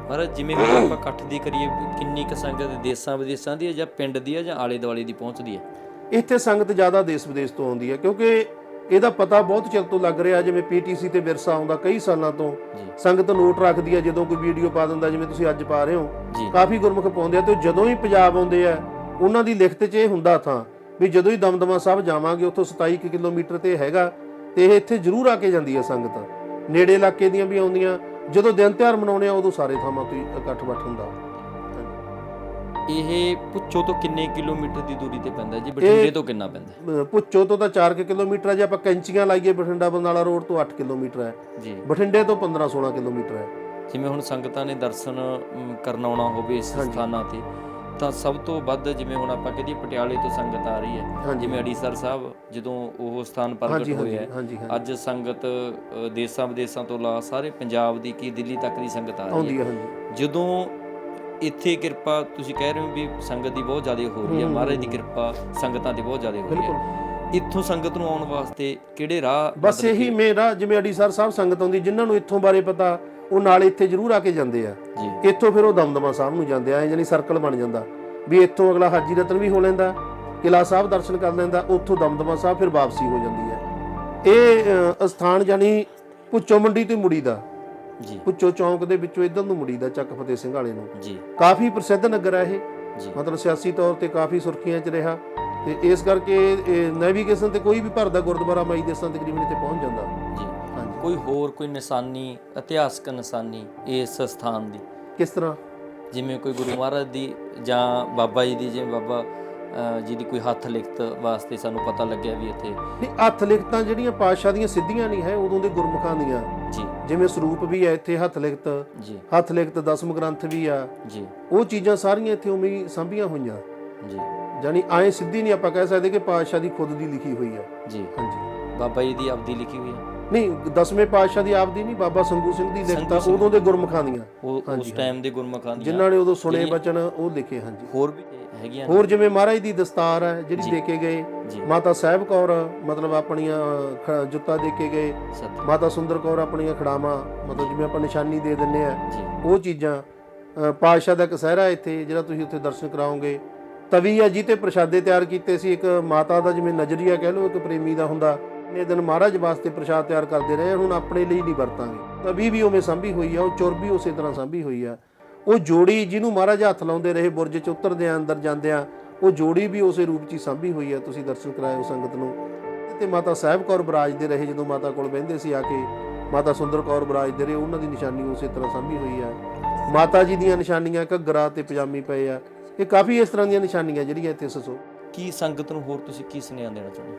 ਮਹਾਰਾਜ, ਜਿਵੇਂ ਵੀ ਆਪਾਂ ਇਕੱਠ ਦੀ ਕਰੀਏ, ਕਿੰਨੀ ਕੁ ਸੰਗਤ ਦੇਸਾਂ ਵਿਦੇਸਾਂ ਦੀ ਹੈ ਜਾਂ ਪਿੰਡ ਦੀ ਹੈ ਜਾਂ ਆਲੇ ਦੁਆਲੇ ਦੀ ਪਹੁੰਚਦੀ ਹੈ ਇੱਥੇ ਸੰਗਤ ਜ਼ਿਆਦਾ ਦੇਸ਼ ਵਿਦੇਸ਼ ਤੋਂ ਆਉਂਦੀ ਹੈ ਕਿਉਂਕਿ ਇਹਦਾ ਪਤਾ ਬਹੁਤ ਚਿਰ ਤੋਂ ਲੱਗ ਰਿਹਾ ਜਿਵੇਂ ਪੀਟੀਸੀ ਤੇ ਵਿਰਸਾ ਆਉਂਦਾ ਕਈ ਸਾਲਾਂ ਤੋਂ ਸੰਗਤ ਨੋਟ ਰੱਖਦੀ ਹੈ ਜਦੋਂ ਕੋਈ ਵੀਡੀਓ ਪਾ ਦਿੰਦਾ ਜਿਵੇਂ ਤੁਸੀਂ ਅੱਜ ਪਾ ਰਹੇ ਹੋ ਕਾਫੀ ਗੁਰਮੁਖ ਪਾਉਂਦੇ ਆ ਤੇ ਜਦੋਂ ਹੀ ਪੰਜਾਬ ਆਉਂਦੇ ਆ ਉਹਨਾਂ ਦੀ ਲਿਖਤ 'ਚ ਇਹ ਹੁੰਦਾ ਥਾਂ ਵੀ ਜਦੋਂ ਹੀ ਦਮਦਮਾ ਸਾਹਿਬ ਜਾਵਾਂਗੇ ਉੱਥੋਂ 27 ਕੁ ਕਿਲੋਮੀਟਰ ਤੇ ਹੈਗਾ ਤੇ ਇਹ ਇੱਥੇ ਜ਼ਰੂਰ ਆ ਕੇ ਜਾਂਦੀ ਹੈ ਸੰਗਤ। ਨੇੜੇ ਇਲਾਕੇ ਦੀਆਂ ਵੀ ਆਉਂਦੀਆਂ ਜਦੋਂ ਦਿਨ ਤਿਉਹਾਰ ਮਨਾਉਣੇ ਆ ਉਦੋਂ ਸਾਰੇ ਥਾਵਾਂ ਤੋਂ ਇਕੱਠ ਬੱਠ ਹੁੰਦਾ। ਇਹ ਪੁੱਛੋ ਤੋਂ ਕਿੰਨੇ ਕਿਲੋਮੀਟਰ ਦੀ ਦੂਰੀ ਤੇ ਪੈਂਦਾ ਜੀ ਬਠਿੰਡੇ ਤੋਂ ਕਿੰਨਾ ਪੈਂਦਾ ਪੁੱਚੋ ਤੋਂ ਤਾਂ 4 ਕਿਲੋਮੀਟਰ ਹੈ ਜੇ ਆਪਾਂ ਕੈਂਚੀਆਂ ਲਾਈਏ ਬਠਿੰਡਾ ਬਰਨਾਲਾ ਰੋਡ ਤੋਂ 8 ਕਿਲੋਮੀਟਰ ਹੈ। ਜੀ। ਬਠਿੰਡੇ ਤੋਂ 15 16 ਕਿਲੋਮੀਟਰ ਹੈ। ਜਿਵੇਂ ਹੁਣ ਸੰਗਤਾਂ ਨੇ ਦਰਸ਼ਨ ਕਰਨ ਆਉਣਾ ਹੋਵੇ ਇਸ। ਸਥਾਨਾਂ ਤੇ ਤਾਂ ਸਭ ਤੋਂ ਵੱਧ ਜਿਵੇਂ ਹੁਣ ਆਪਾਂ ਕਹਦੇ ਪਟਿਆਲੇ ਤੋਂ ਸੰਗਤ ਆ ਰਹੀ ਹੈ। ਜਿਵੇਂ ਅੜੀਸਰ ਸਾਹਿਬ ਜਦੋਂ ਉਹ ਸਥਾਨ ਪ੍ਰਗਟ ਹਾਂਜੀ ਹੋਏ ਹਾਂਜੀ ਹੈ ਹਾਂਜੀ ਹਾਂਜੀ। ਅੱਜ ਸੰਗਤ ਦੇਸਾਂ ਵਿਦੇਸਾਂ ਤੋਂ ਲਾ ਸਾਰੇ ਪੰਜਾਬ ਦੀ ਕੀ ਦਿੱਲੀ ਤੱਕ ਦੀ ਸੰਗਤ ਆ ਰਹੀ ਹੈ। ਜਦੋਂ ਇੱਥੇ ਕਿਰਪਾ ਤੁਸੀਂ ਕਹਿ ਰਹੇ ਹੋ ਵੀ ਸੰਗਤ ਦੀ ਬਹੁਤ ਜ਼ਿਆਦਾ ਹੋ ਰਹੀ ਹੈ। ਮਹਾਰਾਜ ਦੀ ਕਿਰਪਾ ਸੰਗਤਾਂ ਤੇ ਬਹੁਤ ਜ਼ਿਆਦਾ ਹੋ ਰਹੀ ਬਿਲਕੁਲ। ਹੈ ਇੱਥੋਂ ਸੰਗਤ ਨੂੰ ਆਉਣ ਵਾਸਤੇ ਕਿਹੜੇ ਰਾਹ ਬਸ ਇਹੀ ਮੇਰਾ ਜਿਵੇਂ ਅੜੀਸਰ ਸਾਹਿਬ ਸੰਗਤ ਆਉਂਦੀ ਜਿਨ੍ਹਾਂ ਨੂੰ ਇੱਥੋਂ ਬਾਰੇ ਪਤਾ ਉਹ ਨਾਲ ਇੱਥੇ ਜ਼ਰੂਰ ਆ ਕੇ ਜਾਂਦੇ ਆ। ਇੱਥੋਂ ਫਿਰ ਉਹ ਦਮਦਮਾ ਸਾਹਿਬ ਨੂੰ ਜਾਂਦੇ ਆ ਯਾਨੀ ਸਰਕਲ ਬਣ ਜਾਂਦਾ। ਵੀ ਇੱਥੋਂ ਅਗਲਾ ਹਾਜੀ ਰਤਨ ਵੀ ਹੋ ਲੈਂਦਾ ਕਿਲਾ ਸਾਹਿਬ ਦਰਸ਼ਨ ਕਰ ਲੈਂਦਾ ਉੱਥੋਂ ਦਮਦਮਾ ਸਾਹਿਬ ਫਿਰ ਵਾਪਸੀ ਹੋ ਜਾਂਦੀ ਹੈ। ਇਹ ਅਸਥਾਨ ਜਾਨੀ ਪੁੱਚੋ ਮੰਡੀ ਤੇ ਮੁੜੀ ਦਾ। ਜੀ। ਪੁੱਚੋ ਚੌਂਕ ਦੇ ਵਿੱਚੋਂ ਇਧਰ ਨੂੰ ਮੁੜੀ ਦਾ ਚੱਕ ਫਤਿਹ ਸਿੰਘ ਵਾਲੇ ਨੂੰ। ਜੀ। ਕਾਫੀ ਪ੍ਰਸਿੱਧ ਨਗਰ ਹੈ ਇਹ। ਜੀ। ਮਤਲਬ ਸਿਆਸੀ ਤੌਰ ਤੇ ਕਾਫੀ ਸੁਰਖੀਆਂ 'ਚ ਰਿਹਾ। ਤੇ ਇਸ ਕਰਕੇ ਨੈਵੀਗੇਸ਼ਨ ਤੇ ਕੋਈ ਵੀ ਭਰਦਾ ਗੁਰਦੁਆਰਾ ਮਾਈ ਦੇਸਾਂ ਤਕਰੀਬਨ ਇੱਥੇ ਪਹੁੰਚ ਜਾਂਦਾ। ਜੀ। ਹਾਂਜੀ। ਕੋਈ ਹੋਰ ਕੋਈ ਨਿਸ਼ਾਨੀ ਇਤਿਹਾਸਕ ਨਿਸ਼ਾਨੀ ਇਸ ਸਥਾਨ ਦੀ? ਕਿਸ ਤਰ੍ਹਾਂ? ਜਿਵੇਂ ਕੋਈ ਗੁਰੂ ਮਹਾਰਾਜ ਦੀ ਜਾਂ ਬਾਬਾ ਜੀ ਦੀ ਜਿਵੇਂ ਬਾਬਾ ਜੀ ਦੀ ਕੋਈ ਹੱਥ ਲਿਖਤ ਵਾਸਤੇ ਸਾਨੂੰ ਪਤਾ ਲੱਗਿਆ ਵੀ ਇੱਥੇ। ਨਹੀਂ ਹੱਥ ਲਿਖਤਾਂ ਜਿਹੜੀਆਂ ਪਾਤਸ਼ਾਹ ਦੀਆਂ ਸਿੱਧੀਆਂ ਨਹੀਂ ਹੈ ਉਦੋਂ ਦੇ ਗੁਰਮੁਖਾਂ ਦੀਆਂ। ਜਿਵੇਂ ਸਰੂਪ ਵੀ ਹੈ ਇੱਥੇ ਹੱਥ ਲਿਖਤ ਜੀ। ਹੱਥ ਲਿਖਤ ਦਸਮ ਗ੍ਰੰਥ ਵੀ ਆ। ਜੀ। ਉਹ ਚੀਜ਼ਾਂ ਸਾਰੀਆਂ ਇੱਥੇ ਉਵੇਂ ਹੀ ਸਾਂਭੀਆਂ ਹੋਈਆਂ। ਜੀ। ਜਾਨੀ ਐ ਸਿੱਧੀ ਨਹੀਂ ਆਪਾਂ ਕਹਿ ਸਕਦੇ ਕਿ ਪਾਤਸ਼ਾਹ ਦੀ ਖੁਦ ਦੀ ਲਿਖੀ ਹੋਈ ਆ। ਜੀ। ਹਾਂਜੀ। ਬਾਬਾ ਜੀ ਦੀ ਆਪਦੀ ਲਿਖੀ ਹੋਈ ਹੈ ਨਹੀਂ ਦਸਵੇਂ ਪਾਤਸ਼ਾਹ ਦੀ ਆਪਦੀ ਨਹੀਂ ਬਾਬਾ ਸੰਗੂ ਸਿੰਘ ਦੀ ਲਿਖਤ ਆ। ਉਦੋਂ ਦੇ ਗੁਰਮੁਖਾਂ ਦੀਆਂ। ਉਸ ਟਾਈਮ ਦੇ ਗੁਰਮੁਖਾਂ ਦੀਆਂ। ਜਿਨ੍ਹਾਂ ਨੇ ਉਦੋਂ ਸੁਣੇ ਬਚਨ ਉਹ ਲਿਖੇ ਹਾਂਜੀ। ਹੋਰ ਵੀ ਹੈਗੀਆਂ? ਹੋਰ ਜਿਵੇਂ ਮਹਾਰਾਜ ਦੀ ਦਸਤਾਰ ਹੈ ਜਿਹੜੀ। ਦੇ ਕੇ ਗਏ। ਮਾਤਾ ਸਾਹਿਬ ਕੌਰ ਮਤਲਬ ਆਪਣੀਆਂ ਜੁੱਤਾ ਦੇ ਕੇ ਗਏ। ਮਾਤਾ ਸੁੰਦਰ ਕੌਰ ਆਪਣੀਆਂ ਖੜਾਵਾਂ ਮਤਲਬ ਜਿਵੇਂ ਆਪਾਂ ਨਿਸ਼ਾਨੀ ਦੇ ਦਿੰਨੇ ਆ ਉਹ ਚੀਜ਼ਾਂ ਪਾਤਸ਼ਾਹ ਦਾ ਕਸਹਿਰਾ ਇੱਥੇ ਜਿਹੜਾ ਤੁਸੀਂ ਉੱਥੇ ਦਰਸ਼ਨ ਕਰਾਓਗੇ। ਤਵੀ ਆ ਜੀ ਤੇ ਪ੍ਰਸ਼ਾਦੇ ਤਿਆਰ ਕੀਤੇ ਸੀ। ਇੱਕ ਮਾਤਾ ਦਾ ਜਿਵੇਂ ਨਜ਼ਰੀਆ ਕਹਿ ਲਓ ਇੱਕ ਪ੍ਰੇਮੀ ਦਾ ਹੁੰਦਾ। ਨੇ ਦਿਨ ਮਹਾਰਾਜ ਵਾਸਤੇ ਪ੍ਰਸ਼ਾਦ ਤਿਆਰ ਕਰਦੇ ਰਹੇ। ਹੁਣ ਆਪਣੇ ਲਈ ਨਹੀਂ ਵਰਤਾਂਗੇ। ਤਵੀ ਵੀ ਉਵੇਂ ਸੰਭੀ ਹੋਈ ਆ ਉਹ ਚੁਰ ਵੀ ਉਸੇ ਤਰ੍ਹਾਂ ਸੰਭੀ ਹੋਈ ਆ। ਉਹ ਜੋੜੀ ਜਿਹਨੂੰ ਮਹਾਰਾਜ ਹੱਥ ਲਾਉਂਦੇ ਰਹੇ ਬੁਰਜ 'ਚ ਉਤਰਦੇ ਆ ਅੰਦਰ ਜਾਂਦੇ ਆ ਉਹ ਜੋੜੀ ਵੀ ਉਸੇ ਰੂਪ 'ਚ ਹੀ ਸੰਭੀ ਹੋਈ ਆ ਤੁਸੀਂ ਦਰਸ਼ਨ ਕਰਾਇਓ ਸੰਗਤ ਨੂੰ। ਤੇ ਮਾਤਾ ਸਾਹਿਬ ਕੌਰ ਬਰਾਜਦੇ ਰਹੇ ਜਦੋਂ ਮਾਤਾ ਕੋਲ ਬਹਿੰਦੇ ਸੀ ਆ ਕੇ ਮਾਤਾ ਸੁੰਦਰ ਕੌਰ ਬਰਾਜਦੇ ਰਹੇ ਉਹਨਾਂ ਦੀ ਨਿਸ਼ਾਨੀ ਉਸੇ ਤਰ੍ਹਾਂ ਸੰਭੀ ਹੋਈ ਆ। ਮਾਤਾ ਜੀ ਦੀਆਂ ਨਿਸ਼ਾਨੀਆਂ ਘੱਗਰਾ ਤੇ ਪਜਾਮੀ ਪਏ ਆ। ਇਹ ਕਾਫੀ ਇਸ ਤਰ੍ਹਾਂ ਦੀਆਂ ਨਿਸ਼ਾਨੀਆਂ ਜਿਹੜੀਆਂ ਇੱਥੇ ਸਸੋ। ਕੀ ਸੰਗਤ ਨੂੰ ਹੋਰ ਤੁਸੀਂ ਕੀ ਸੁਨੇਹਾ ਦੇਣਾ ਚਾਹੁੰਦੇ?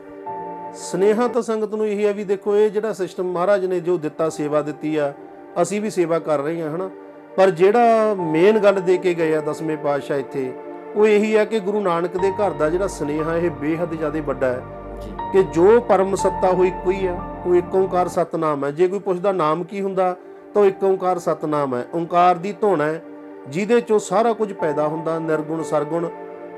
ਸਨੇਹਾ ਤਾਂ ਸੰਗਤ ਨੂੰ ਇਹੀ ਆ ਵੀ ਦੇਖੋ ਇਹ ਜਿਹੜਾ ਸਿਸਟਮ ਮਹਾਰਾਜ ਨੇ ਜੋ ਦਿੱਤਾ ਸੇਵਾ ਦਿੱਤੀ ਆ ਅਸੀਂ ਵੀ ਸੇਵਾ ਕਰ ਰਹੇ ਹਾਂ ਹਨਾ? ਪਰ ਜਿਹੜਾ ਮੇਨ ਗੱਲ ਦੇ ਕੇ ਗਏ ਆ ਦਸਵੇਂ ਪਾਤਸ਼ਾਹ ਇੱਥੇ ਉਹ ਇਹੀ ਆ ਕਿ ਗੁਰੂ ਨਾਨਕ ਦੇ ਘਰ ਦਾ ਜਿਹੜਾ ਸਨੇਹਾ ਇਹ ਬੇਹੱਦ ਜ਼ਿਆਦਾ ਵੱਡਾ ਹੈ ਕਿ ਜੋ ਪਰਮ ਸੱਤਾ ਹੋਈ ਕੋਈ ਆ ਉਹ ਇੱਕ ਓੰਕਾਰ ਸਤਨਾਮ ਹੈ। ਜੇ ਕੋਈ ਪੁੱਛਦਾ ਨਾਮ ਕੀ ਹੁੰਦਾ ਤਾਂ ਇੱਕ ਓੰਕਾਰ ਸਤਨਾਮ ਹੈ। ਓੰਕਾਰ ਦੀ ਧੁਨ ਹੈ ਜਿਹਦੇ ਚੋਂ ਸਾਰਾ ਕੁਝ ਪੈਦਾ ਹੁੰਦਾ ਨਿਰਗੁਣ ਸਰਗੁਣ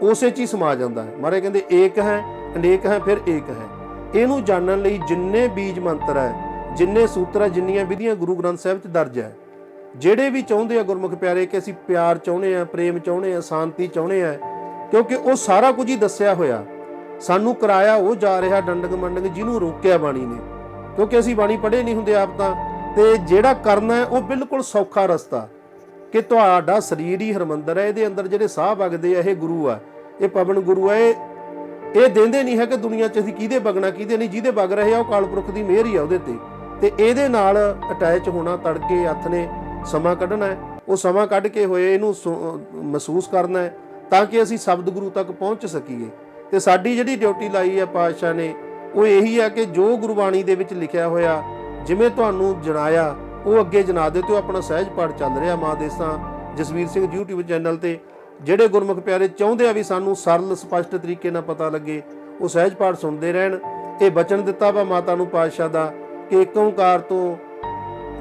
ਉਸੇ ਚ ਹੀ ਸਮਾ ਜਾਂਦਾ ਹੈ। ਮਾਰੇ ਕਹਿੰਦੇ ਏਕ ਹੈ ਅਨੇਕ ਹੈ ਫਿਰ ਏਕ ਹੈ। ਇਹਨੂੰ ਜਾਣਨ ਲਈ ਜਿੰਨੇ ਬੀਜ ਮੰਤਰ ਹੈ ਜਿੰਨੇ ਸੂਤਰ ਹੈ ਜਿੰਨੀਆਂ ਵਿਧੀਆਂ ਗੁਰੂ ਗ੍ਰੰਥ ਸਾਹਿਬ 'ਚ ਦਰਜ ਹੈ ਜਿਹੜੇ ਵੀ ਚਾਹੁੰਦੇ ਆ ਗੁਰਮੁਖ ਪਿਆਰੇ ਕਿ ਅਸੀਂ ਪਿਆਰ ਚਾਹੁੰਦੇ ਆ, ਪ੍ਰੇਮ ਚਾਹੁੰਦੇ ਆ, ਸ਼ਾਂਤੀ ਚਾਹੁੰਦੇ ਆ, ਕਿਉਂਕਿ ਉਹ ਸਾਰਾ ਕੁਝ ਹੀ ਦੱਸਿਆ ਹੋਇਆ। ਸਾਨੂੰ ਕਰਾਇਆ ਉਹ ਜਾ ਰਿਹਾ ਡੰਡਕ ਮੰਡਕ ਜਿਹਨੂੰ ਰੋਕਿਆ ਬਾਣੀ ਨੇ। ਕਿਉਂਕਿ ਅਸੀਂ ਬਾਣੀ ਪੜ੍ਹੇ ਨਹੀਂ ਹੁੰਦੇ ਆਪ ਤਾਂ। ਤੇ ਜਿਹੜਾ ਕਰਨਾ ਹੈ ਉਹ ਬਿਲਕੁਲ ਸੌਖਾ ਰਸਤਾ। ਕਿ ਤੁਹਾਡਾ ਸਰੀਰ ਹੀ ਹਰਮੰਦਰ ਹੈ, ਇਹਦੇ ਅੰਦਰ ਜਿਹੜੇ ਸਾਹ ਵਗਦੇ ਆ, ਇਹ ਗੁਰੂ ਆ। ਇਹ ਪਵਨ ਗੁਰੂ ਆ, ਇਹ ਇਹ ਦਿੰਦੇ ਨਹੀਂ ਹੈ ਕਿ ਦੁਨੀਆ 'ਚ ਅਸੀਂ ਕਿਹਦੇ ਵਗਣਾ, ਕਿਹਦੇ ਨਹੀਂ। ਜਿਹਦੇ ਵਗ ਰਹੇ ਆ, ਉਹ ਕਾਲਪੁਰਖ ਦੀ ਮਿਹਰ ਹੀ ਆ ਉਹਦੇ ਤੇ। ਤੇ ਇਹਦੇ ਨਾਲ ਅਟੈਚ ਹੋਣਾ, ਤੜਕੇ ਹੱਥ ਨੇ ਸਮਾਂ ਕੱਢਣਾ ਹੈ। ਉਹ ਸਮਾਂ ਕੱਢ ਕੇ ਹੋਏ ਇਹਨੂੰ ਸੁ- ਮਹਿਸੂਸ ਕਰਨਾ ਹੈ ਤਾਂ ਕਿ ਅਸੀਂ ਸ਼ਬਦ ਗੁਰੂ ਤੱਕ ਪਹੁੰਚ ਸਕੀਏ। ਤੇ ਸਾਡੀ ਜਿਹੜੀ ਡਿਊਟੀ ਲਾਈ ਹੈ ਪਾਤਸ਼ਾਹ ਨੇ, ਉਹ ਇਹੀ ਹੈ ਕਿ ਜੋ ਗੁਰਬਾਣੀ ਦੇ ਵਿੱਚ ਲਿਖਿਆ ਹੋਇਆ, ਜਿਵੇਂ ਤੁਹਾਨੂੰ ਜਣਾਇਆ, ਉਹ ਅੱਗੇ ਜਣਾ ਦਿਓ ਤੇ ਉਹ ਆਪਣਾ ਸਹਿਜ ਪਾਠ ਚੱਲ ਰਿਹਾ ਮਾਂ ਦੇਸਾਂ ਜਸਵੀਰ ਸਿੰਘ YouTube ਚੈਨਲ ਤੇ। ਜਿਹੜੇ ਗੁਰਮੁਖ ਪਿਆਰੇ ਚਾਹੁੰਦੇ ਆ ਵੀ ਸਾਨੂੰ ਸਰਲ, ਸਪਸ਼ਟ ਤਰੀਕੇ ਨਾਲ ਪਤਾ ਲੱਗੇ, ਉਹ ਸਹਿਜ ਪਾਠ ਸੁਣਦੇ ਰਹਿਣ। ਇਹ ਬਚਨ ਦਿੱਤਾ ਵਾ ਮਾਤਾ ਨੂੰ ਪਾਤਸ਼ਾਹ ਦਾ ਕਿ ਇੱਕ ਓੰਕਾਰ ਤੋਂ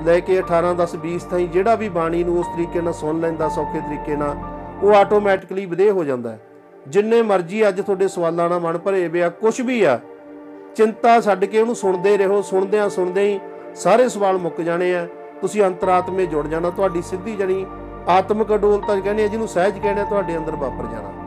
ਲੈ ਕੇ 18 10 20 ਤਾਈਂ ਜਿਹੜਾ ਵੀ ਬਾਣੀ ਨੂੰ ਉਸ ਤਰੀਕੇ ਨਾਲ ਸੁਣ ਲੈਂਦਾ, ਸੌਖੇ ਤਰੀਕੇ ਨਾਲ, ਉਹ ਆਟੋਮੈਟਿਕਲੀ ਵਿਦੇਹ ਹੋ ਜਾਂਦਾ ਹੈ। ਜਿੰਨੇ ਮਰਜ਼ੀ ਅੱਜ ਤੁਹਾਡੇ ਸਵਾਲਾਂ ਨਾਲ ਮਨ ਭਰੇ ਵੇ ਆ ਕੁਝ ਵੀ ਆ, ਚਿੰਤਾ ਛੱਡ ਕੇ ਉਹਨੂੰ ਸੁਣਦੇ ਰਹੋ, ਸੁਣਦਿਆਂ ਸੁਣਦੇ ਹੀ ਸਾਰੇ ਸਵਾਲ ਮੁੱਕ ਜਾਣੇ ਆ। ਤੁਸੀਂ ਅੰਤਰਾਤਮੇ ਜੁੜ ਜਾਣਾ, ਤੁਹਾਡੀ ਸਿੱਧੀ ਜਣੀ ਆਤਮਿਕ ਅਡੋਲਤਾ ਕਹਿੰਦੇ ਆ, ਜਿਹਨੂੰ ਸਹਿਜ ਕਹਿੰਦੇ ਆ, ਤੁਹਾਡੇ ਅੰਦਰ ਵਾਪਰ ਜਾਣਾ।